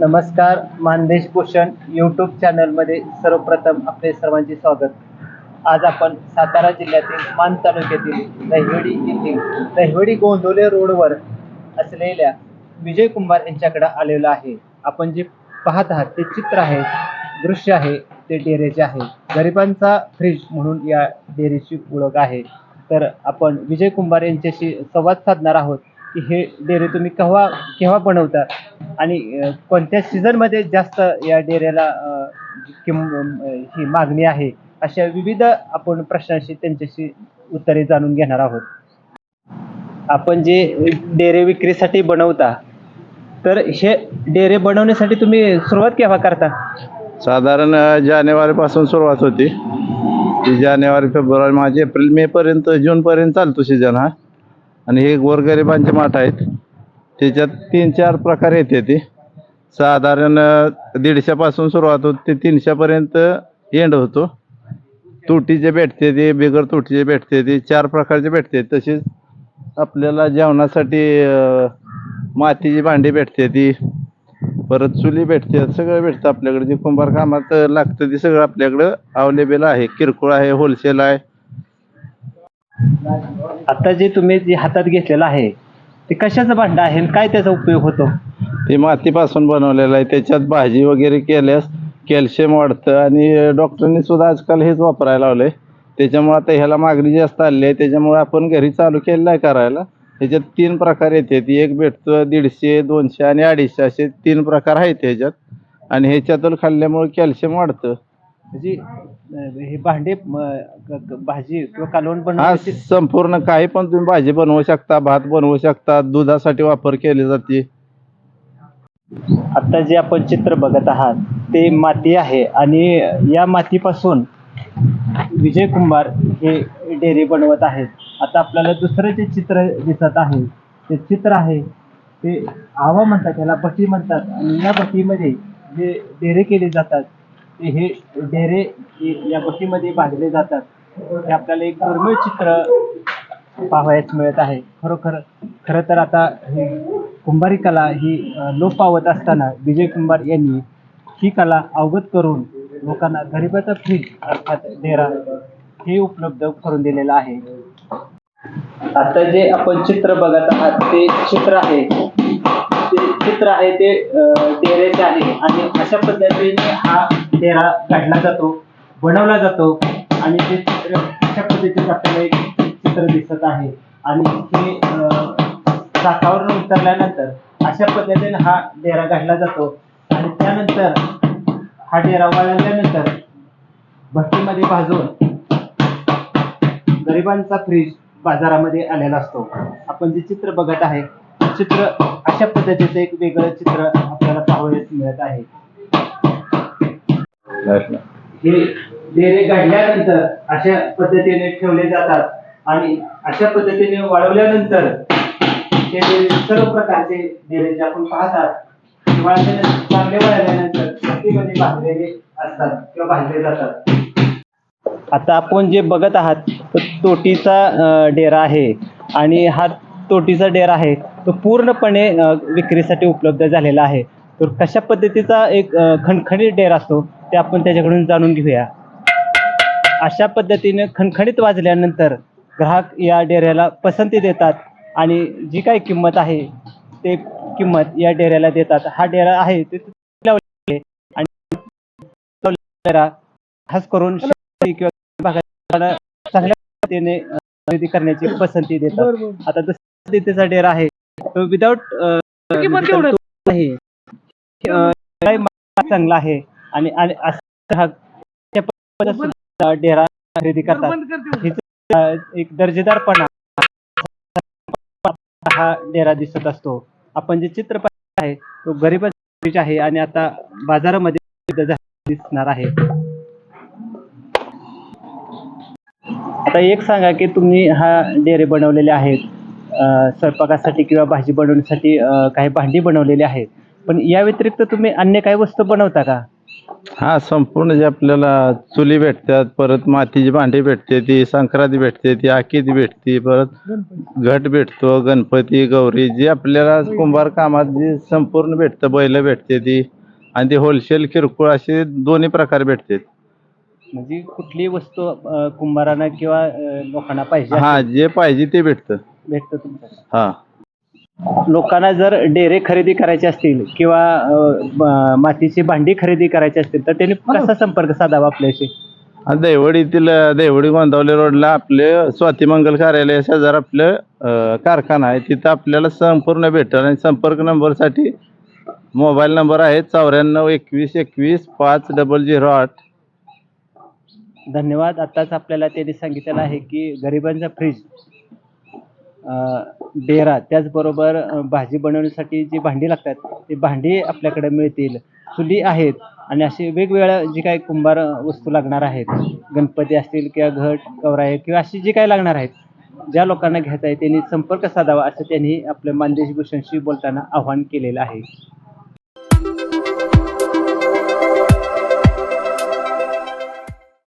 नमस्कार मानदेश पोषण यूट्यूब चॅनलमध्ये सर्वप्रथम आपले सर्वांचे स्वागत. आज आपण सातारा जिल्ह्यातील मान तालुक्यातील दहिवडी येथील दहिवडी गोंदोले रोडवर असलेल्या विजय कुंभार यांच्याकडे आलेलो आहे. आपण जे पाहत आहात ते चित्र आहे दृश्य आहे ते डेरेचे आहे. गरिबांचा फ्रीज म्हणून या डेअरीची ओळख आहे. तर आपण विजय कुंभार यांच्याशी संवाद साधणार आहोत की हे डेअरी तुम्ही केव्हा केव्हा बनवता? आणि कोणत्या कोणत्या सीझनमध्ये जास्त या डेऱ्याला ही मागणी आहे अशा विविध आपण प्रश्नांशी त्यांच्याशी उत्तरे जाणून घेणार आहोत. आपण जे डेरे विक्रीसाठी बनवता तर हे डेरे बनवण्यासाठी तुम्ही सुरुवात केव्हा करता? साधारण जानेवारीपासून सुरुवात होती. जानेवारी फेब्रुवारी मार्च एप्रिल मे पर्यंत जून पर्यंत चालतो सीझन हा. आणि हे गोरगरिबांचे माठ आहेत. त्याच्यात तीन चार प्रकार येते ते. साधारण दीडशेपासून सुरुवात होते ते तीनशेपर्यंत एंड होतो. तुटीचे भेटते ते बिगर तुटीचे भेटते ते चार प्रकारचे भेटते. तसेच आपल्याला जेवणासाठी मातीची भांडी भेटते ती परत चुली भेटते सगळं भेटतं आपल्याकडे. जे कुंभार कामात लागतं ते सगळं आपल्याकडं अवेलेबल आहे. किरकोळ आहे होलसेल आहे. आता जे तुम्ही जे हातात घेतलेलं आहे ते कशाचं भांडं आहे? आणि काय त्याचा उपयोग होतो? ते मातीपासून बनवलेलं आहे. त्याच्यात भाजी वगैरे केल्यास कॅल्शियम वाढतं आणि डॉक्टरांनी सुद्धा आजकाल हेच वापरायला लावलंय. त्याच्यामुळे आता ह्याला मागणी जास्त आली आहे. त्याच्यामुळे आपण घरी चालू केलेलं आहे करायला. त्याच्यात तीन प्रकार येते. ती एक भेटतं दीडशे दोनशे आणि अडीचशे असे तीन प्रकार आहेत ह्याच्यात. आणि ह्याच्यातून खाल्ल्यामुळे कॅल्शियम वाढतं. म्हणजे हे भांडे म, क- क- भाजी किंवा कालवण हा बनवण्याची संपूर्ण काही पण तुम्ही भाजी बनवू शकता भात बनवू शकता दुधासाठी वापर केली जाते. आता जे आपण चित्र बघत आहात ते माती आहे आणि या मातीपासून विजय कुंभार हे डेअरी बनवत आहेत. आता आपल्याला दुसरं जे चित्र दिसत आहे ते चित्र आहे ते आवा म्हणतात त्याला बटी म्हणतात. आणि या बटीमध्ये जे डेरे केले जातात हे डेरे या गोष्टीमध्ये बांधले जातात. हे आपल्याला एक दुर्मिळ चित्र पाहावयास मिळत आहे. खरोखर खरं तर आता ही कुंभारी कला ही लोप पावत असताना विजय कुंभार यांनी ही कला अवगत करून लोकांना गरिबाचा फ्रीज अर्थात डेरा हे उपलब्ध करून दिलेलं आहे. आता जे आपण चित्र बघत आहात ते चित्र आहे. ते चित्र आहे ते डेरेचे डेऱ्याचे आहे. आणि अशा पद्धतीने हा डेरा काढला जातो बनवला जातो आणि ते चित्र अशा पद्धतीचं आपल्याला एक चित्र दिसत आहे. आणि हे चाकावरून उतरल्यानंतर अशा पद्धतीने हा डेरा काढला जातो. आणि त्यानंतर हा डेरा वाळल्यानंतर भट्टीमध्ये भाजून गरिबांचा फ्रीज बाजारामध्ये आलेला असतो. आपण जे चित्र बघत आहे चित्र अशा पद्धतीचं एक वेगळं चित्र आपल्याला पाहावयास मिळत आहे. हे डेरे घडल्यानंतर अशा पद्धतीने ठेवले जातात आणि अशा पद्धतीने वाढवल्यानंतर ते सर्व प्रकारचे डेरे जे आपण पाहतात. चांगले वाळल्यानंतर भट्टीमध्ये बांधलेले असतात किंवा बांधले जातात. आता आपण जे बघत आहात तो तोटीचा डेरा आहे आणि हा तोटीचा डेरा आहे तो पूर्णपणे विक्रीसाठी उपलब्ध झालेला आहे. तर कशा पद्धतीचा एक खणखणीत डेरा असतो? ते आपण त्याच्याकडून जाणून घेऊया. अशा पद्धतीने खणखणीत वाजल्यानंतर ग्राहक या डेऱ्याला पसंती देतात आणि जी काही किंमत आहे ते किंमत या डेऱ्याला देतात. हा डेरा आहे ते. आणि खास करून किंवा चांगल्या पद्धतीने अ, खरेदी करण्याची पसंती देतात. आता दुसऱ्या पद्धतीचा डेरा आहे. तो विदाऊट काही माल चांगला आहे. आणि आणि असं डेरा खरेदी करतात. हिचा, अ, एक दर्जेदारपणा. हा डेरा दिसत असतो. आपण जे चित्र पाहिलं आहे तो गरीब आहे आणि आता बाजारामध्ये झालेला दिसणार आहे. आता एक सांगा की तुम्ही हा डेरे बनवलेले आहेत. अ, स्वयंपाकासाठी किंवा भाजी बनवण्यासाठी अ, काही भांडी बनवलेली आहेत. पण या व्यतिरिक्त तुम्ही अन्य काही वस्तू बनवता का? हा संपूर्ण जे आपल्याला चुली भेटतात परत मातीची भांडी भेटते ती संक्रांती भेटते ती आखीती भेटते परत घट भेटतो गणपती गौरी जे आपल्याला कुंभार कामात जे संपूर्ण भेटतं बैल भेटते ती आणि ती होलसेल किरकोळ असे दोन्ही प्रकार भेटतात. म्हणजे कुठली वस्तू अं, कुंभारांना किंवा अं, लोकांना पाहिजे हा जे पाहिजे ते भेटतं. भेटतं हा. लोकांना जर डेरे खरेदी करायचे असतील किंवा मातीची भांडी खरेदी करायची असतील तर त्यांनी कसा संपर्क साधावा आपल्याशी? दैवडीतील दैवडी गोंदावले रोडला आपले स्वातीमंगल कार्यालय शेजार आपलं कारखाना आहे. तिथं आपल्याला संपूर्ण भेटेल आणि संपर्क नंबरसाठी मोबाईल नंबर आहे चौऱ्याण्णव एकवीस एकवीस पाच डबल झिरो आठ. धन्यवाद. आताच आपल्याला त्यांनी सांगितलेलं आहे की गरिबांचा फ्रीज डेरा त्याचबरोबर भाजी बनवण्यासाठी जी भांडी लागतात ती भांडी आपल्याकडे मिळतील. चुली आहेत आणि अशी वेगवेगळ्या जी काही कुंभार वस्तू लागणार आहेत. गणपती असतील किंवा घट कवराय किंवा अशी जी काही लागणार आहेत ज्या लोकांना घ्यायचं आहे त्यांनी संपर्क साधावा असं त्यांनी आपल्या मानदेश भूषणशी बोलताना आवाहन केलेलं आहे.